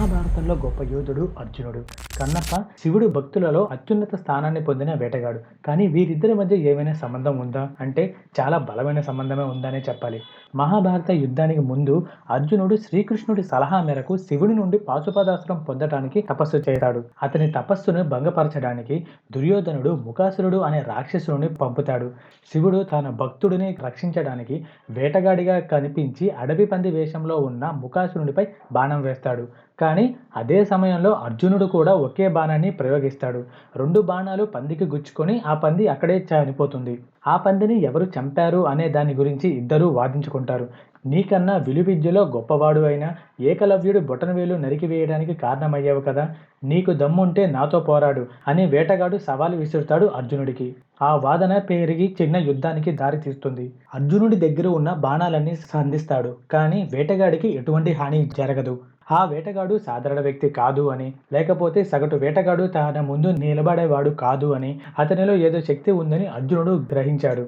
మహాభారతంలో గొప్ప యోధుడు అర్జునుడు. కన్నప్ప శివుడు భక్తులలో అత్యున్నత స్థానాన్ని పొందిన వేటగాడు. కానీ వీరిద్దరి మధ్య ఏమైనా సంబంధం ఉందా? అంటే చాలా బలమైన సంబంధమే ఉందనే చెప్పాలి. మహాభారత యుద్ధానికి ముందు అర్జునుడు శ్రీకృష్ణుడి సలహా మేరకు శివుడి నుండి పాశుపదాస్త్రం పొందటానికి తపస్సు చేశాడు అతని తపస్సును భంగపరచడానికి దుర్యోధనుడు ముఖాసురుడు అనే రాక్షసుని పంపుతాడు. శివుడు తన భక్తుడిని రక్షించడానికి వేటగాడిగా కనిపించి అడవి పంది వేషంలో ఉన్న ముఖాసురునిపై బాణం వేస్తాడు. కానీ అదే సమయంలో అర్జునుడు కూడా ఒకే బాణాన్ని ప్రయోగిస్తాడు. రెండు బాణాలు పందికి గుచ్చుకొని ఆ పంది అక్కడే చనిపోతుంది. ఆ పందిని ఎవరు చంపారు అనే దాని గురించి ఇద్దరూ వాదించుకుంటారు. నీకన్నా విలువిద్యలో గొప్పవాడు అయిన ఏకలవ్యుడు బొటనవేలు నరికివేయడానికి కారణమయ్యావు కదా. నీకు దమ్ముంటే నాతో పోరాడు అని వేటగాడు సవాలు విసురుతాడు అర్జునుడికి. ఆ వాదన పెరిగి చిన్న యుద్ధానికి దారితీస్తుంది అర్జునుడి దగ్గర ఉన్న బాణాలన్నీ సంధిస్తాడు. కానీ వేటగాడికి ఎటువంటి హాని జరగదు. ఆ వేటగాడు సాధారణ వ్యక్తి కాదు అని లేకపోతే సగటు వేటగాడు తన ముందు నిలబడేవాడు కాదు అని అతనిలో ఏదో శక్తి ఉందని అర్జునుడు గ్రహించాడు.